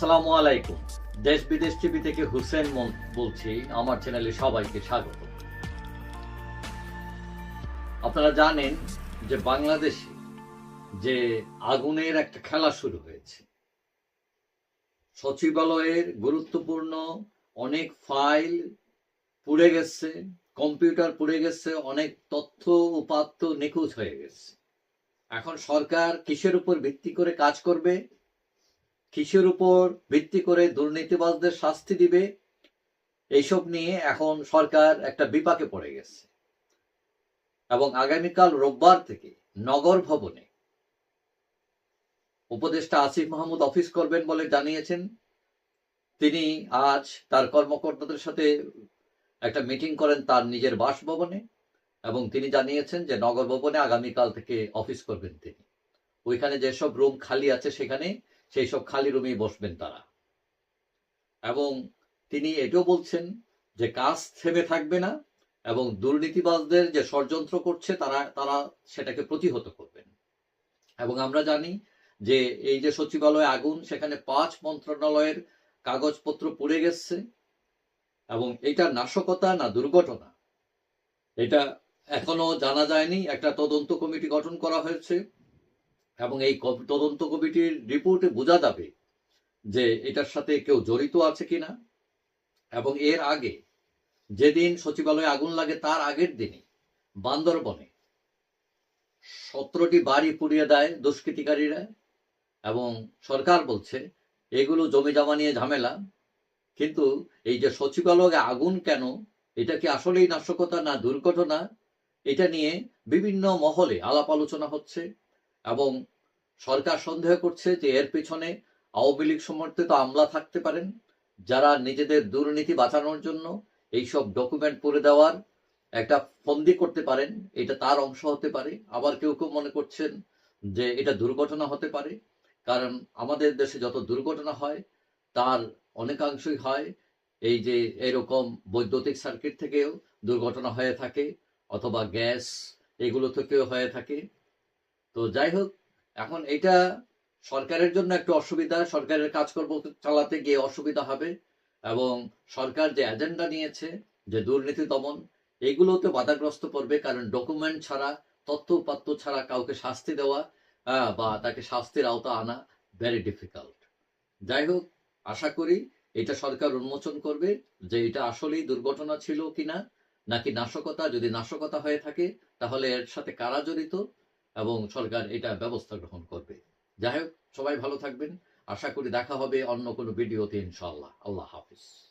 আসসালামু আলাইকুম। দেশ বিদেশ টিভি থেকে হুসেন মন বলছি, আমার চ্যানেলে সবাইকে স্বাগত। আপনারা জানেন যে বাংলাদেশে যে আগুনের একটা খেলা শুরু হয়েছে। সচিবালয়ের গুরুত্বপূর্ণ অনেক ফাইল পুড়ে গেছে, কম্পিউটার পুড়ে গেছে, অনেক তথ্য উপাত্ত নিখোঁজ হয়ে গেছে। এখন সরকার কিসের উপর ভিত্তি করে কাজ করবে? কিসের উপর ভিত্তি করে দুর্নীতিবাজদের শাস্তি দিবে, এইসব নিয়ে এখন সরকার একটা বিপাকে পড়ে গেছে। এবং আগামীকাল রোববার থেকে নগর ভবনে উপদেষ্টা আসিফ মাহমুদ অফিস করবেন বলে জানিয়েছেন। তিনি আজ তার কর্মকর্তাদের সাথে একটা মিটিং করেন তার নিজের বাসভবনে এবং তিনি জানিয়েছেন যে নগর ভবনে আগামীকাল থেকে অফিস করবেন তিনি। ওইখানে যেসব রুম খালি আছে সেখানে সেই সব খালি রুমেই বসবেন তারা। এবং তিনি এটাও বলছেন যে কাজ থেমে থাকবে না এবং দুর্নীতিবাজদের যে ষড়যন্ত্র করছে, তারা তারা সেটাকে প্রতিহত করবেন। এবং আমরা জানি যে এই যে সচিবালয় আগুন, সেখানে পাঁচ মন্ত্রণালয়ের কাগজপত্র পুড়ে গেছে। এবং এটা নাশকতা, না দুর্ঘটনা। এটা এখনও জানা যায়নি। একটা তদন্ত কমিটি গঠন করা হয়েছে। এবং এই তদন্ত কমিটির রিপোর্টে বোঝা যাবে যে এটার সাথে কেউ জড়িত আছে কিনা। এবং এর আগে যেদিন সচিবালয়ে আগুন লাগে তার আগের দিনে বান্দরবনে সতেরোটি বাড়ি পুড়িয়ে দেয় দুষ্কৃতিকারীরা এবং সরকার বলছে, এগুলো জমি জমা নিয়ে ঝামেলা। কিন্তু এই যে সচিবালয়ে আগুন কেন, এটা কি আসলেই নাশকতা না দুর্ঘটনা? এটা নিয়ে বিভিন্ন মহলে আলাপ আলোচনা হচ্ছে। এবং সরকার সন্দেহ করছে যে এর পিছনে আওয়ামী লীগ সমর্থিত আমলা থাকতে পারেন, যারা নিজেদের দুর্নীতি বাঁচানোর জন্য এইসব ডকুমেন্ট পড়ে দেওয়ার একটা ফন্দি করতে পারেন, এটা তার অংশ হতে পারে। আবার কেউ কেউ মনে করছেন যে এটা দুর্ঘটনা হতে পারে, কারণ আমাদের দেশে যত দুর্ঘটনা হয়, তার অনেকাংশই হয় এই যে এরকম বৈদ্যুতিক সার্কিট থেকেও দুর্ঘটনা হয়ে থাকে, অথবা গ্যাস, এগুলো থেকেও হয়ে থাকে। তো যাই হোক, এখন এটা সরকারের জন্য একটু অসুবিধা। সরকারের কাজকর্ম চালাতে গিয়ে অসুবিধা হবে এবং সরকার যে এজেন্ডা নিয়েছে, যে দুর্নীতি দমন, এগুলোতে বাধাগ্রস্ত পড়বে কারণ ডকুমেন্ট ছাড়া তথ্য উপাত্ত ছাড়া কাউকে শাস্তি দেওয়া বা তাকে শাস্তির আওতা আনা ভেরি ডিফিকাল্ট যাই হোক, আশা করি এটা সরকার উন্মোচন করবে যে এটা আসলেই দুর্ঘটনা ছিল কিনা, নাকি নাশকতা, যদি নাশকতা হয়ে থাকে, তাহলে এর সাথে কারা জড়িত? এবং সরকার এটা ব্যবস্থা গ্রহণ করবে। যাই হোক, সবাই ভালো থাকবেন। আশা করি দেখা হবে অন্য কোনো ভিডিওতে ইনশাআল্লাহ। আল্লাহ হাফিজ।